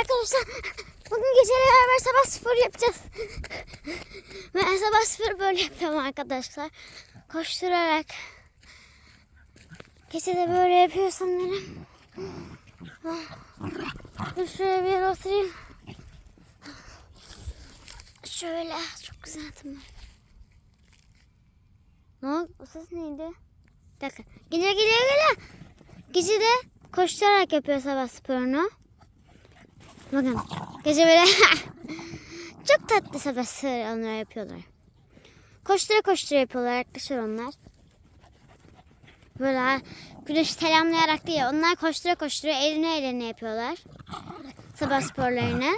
arkadaşlar. Bugün geceyle beraber sabah spor yapacağız. Ben sabah spor böyle yapıyorum arkadaşlar. Koşturarak. Gece de böyle yapıyor sanırım. Dur şöyle bir oturayım. Şöyle çok güzel tamam. Ne oldu? O ses neydi? Bir dakika. Geliyor geliyor geliyor. Gece de koşturarak yapıyor sabah sporunu. Bakın gece böyle çok tatlı sabah sporunu yapıyorlar. Koştura koştura yapıyorlar arkadaşlar onlar. Böyle güneş selamlayarak değil onlar koştura koştura eline eline yapıyorlar. Sabah sporlarını.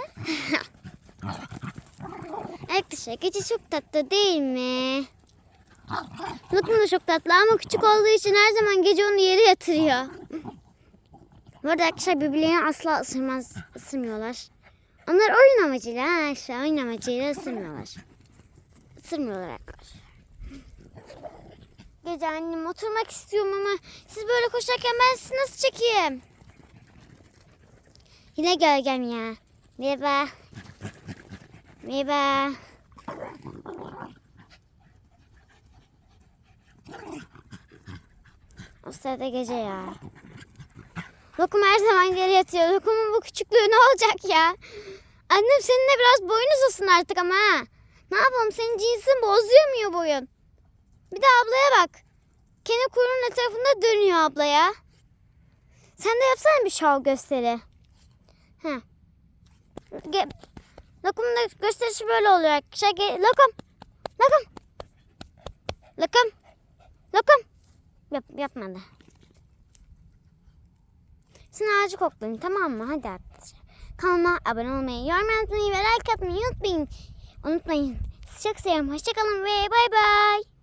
Arkadaşlar gece çok tatlı değil mi? Lokum da çok tatlı ama küçük olduğu için her zaman gece onu yere yatırıyor. Bu arada arkadaşlar birbirlerini asla ısırmaz, ısırmıyorlar. Onlar oyun amacıyla ha işte oyun amacıyla ısırmıyorlar. Isırmıyorlar arkadaşlar. Gece annem oturmak istiyorum ama siz böyle koşarken ben sizi nasıl çekeyim? Yine gölgem ya. Merhaba. Merhaba. O sırada gece ya. Lokum her zaman geri yatıyor. Lokum'un bu küçüklüğü ne olacak ya? Annem seninle biraz boyun uzasın artık ama ha. Ne yapalım senin cinsin bozuyor mu boyun? Bir de ablaya bak. Kendi kuyruğunun etrafında dönüyor ablaya. Sen de yapsana bir şov gösteri. Heh. Ge- Lokum'un da gösterisi böyle oluyor arkadaşlar. Ge- Lokum. Lokum. Lokum. Lokum. Yap, yapmadı. Sen ağacı koklayın tamam mı? Hadi arkadaşlar. Kanalıma abone olmayı, yorum yazmayı ve like atmayı unutmayın. Unutmayın. Sizi çok seviyorum. Hoşçakalın ve bay bay.